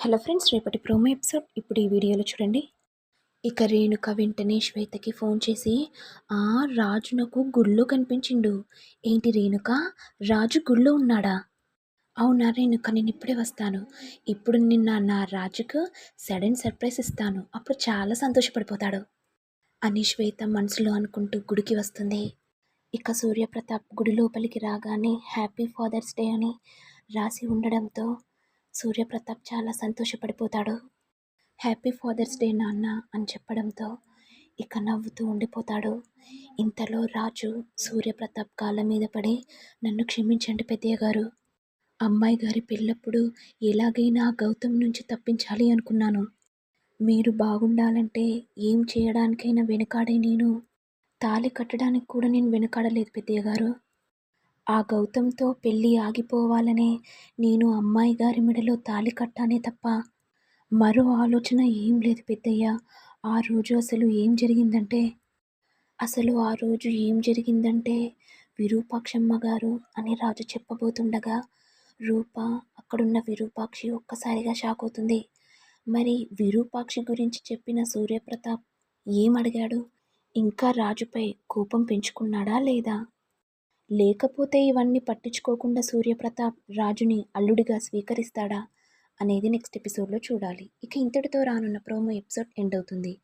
Hello friends రేపటి promo episode. ఇప్పుడు ఈ వీడియోలో చూడండి. ఇక రేణుక వెంటనే శ్వేతకి ఫోన్ చేసి ఆ రాజు నాకు గుళ్ళో కనిపించిండు. ఏంటి రేణుక? రాజు గుళ్ళో ఉన్నాడా? అవునా రేణుక నేను ఇప్పుడే వస్తాను. ఇప్పుడు నిన్న నా రాజుకు సడన్ సర్ప్రైజ్ ఇస్తాను. అప్పుడు చాలా సంతోషపడిపోతాడు. అని శ్వేత మనసులో అనుకుంటూ గుడికి వస్తుంది. ఇక సూర్యప్రతాప్ గుడి లోపలికి రాగానే హ్యాపీ ఫాదర్స్ డే అని రాసి ఉండడంతో సూర్యప్రతాప్ చాలా సంతోషపడిపోతాడు. హ్యాపీ ఫాదర్స్ డే నాన్న అని చెప్పడంతో ఇక నవ్వుతూ ఉండిపోతాడు. ఇంతలో రాజు సూర్యప్రతాప్ కాళ్ళ మీద పడి నన్ను క్షమించండి పెద్దయ్య గారు. అమ్మాయి గారి పెళ్ళప్పుడు ఎలాగైనా గౌతమ్ నుంచి తప్పించాలి అనుకున్నాను. మీరు బాగుండాలంటే ఏం చేయడానికైనా వెనకాడే నేను. తాళి కట్టడానికి కూడా నేను వెనకాడలేదు పెద్దయ్య గారు. ఆ గౌతంతో పెళ్ళి ఆగిపోవాలనే నేను అమ్మాయి గారి మెడలో తాళి కట్టానే తప్ప మరో ఆలోచన ఏం లేదు పెద్దయ్య. ఆ రోజు అసలు ఏం జరిగిందంటే అసలు ఆ రోజు ఏం జరిగిందంటే విరూపాక్షమ్మ గారు అని రాజు చెప్పబోతుండగా రూప అక్కడున్న విరూపాక్షి ఒక్కసారిగా షాక్ అవుతుంది. మరి విరూపాక్షి గురించి చెప్పిన సూర్యప్రతాప్ ఏం అడిగాడు? ఇంకా రాజుపై కోపం పెంచుకున్నాడా లేదా? లేకపోతే ఇవన్నీ పట్టించుకోకుండా సూర్యప్రతాప్ రాజుని అల్లుడిగా స్వీకరిస్తాడా అనేది నెక్స్ట్ ఎపిసోడ్లో చూడాలి. ఇక ఇంతటితో రానున్న ప్రోమో ఎపిసోడ్ ఎండ్ అవుతుంది.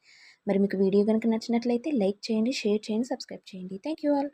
మరి మీకు వీడియో కనుక నచ్చినట్లయితే లైక్ చేయండి షేర్ చేయండి సబ్స్క్రైబ్ చేయండి. Thank you all.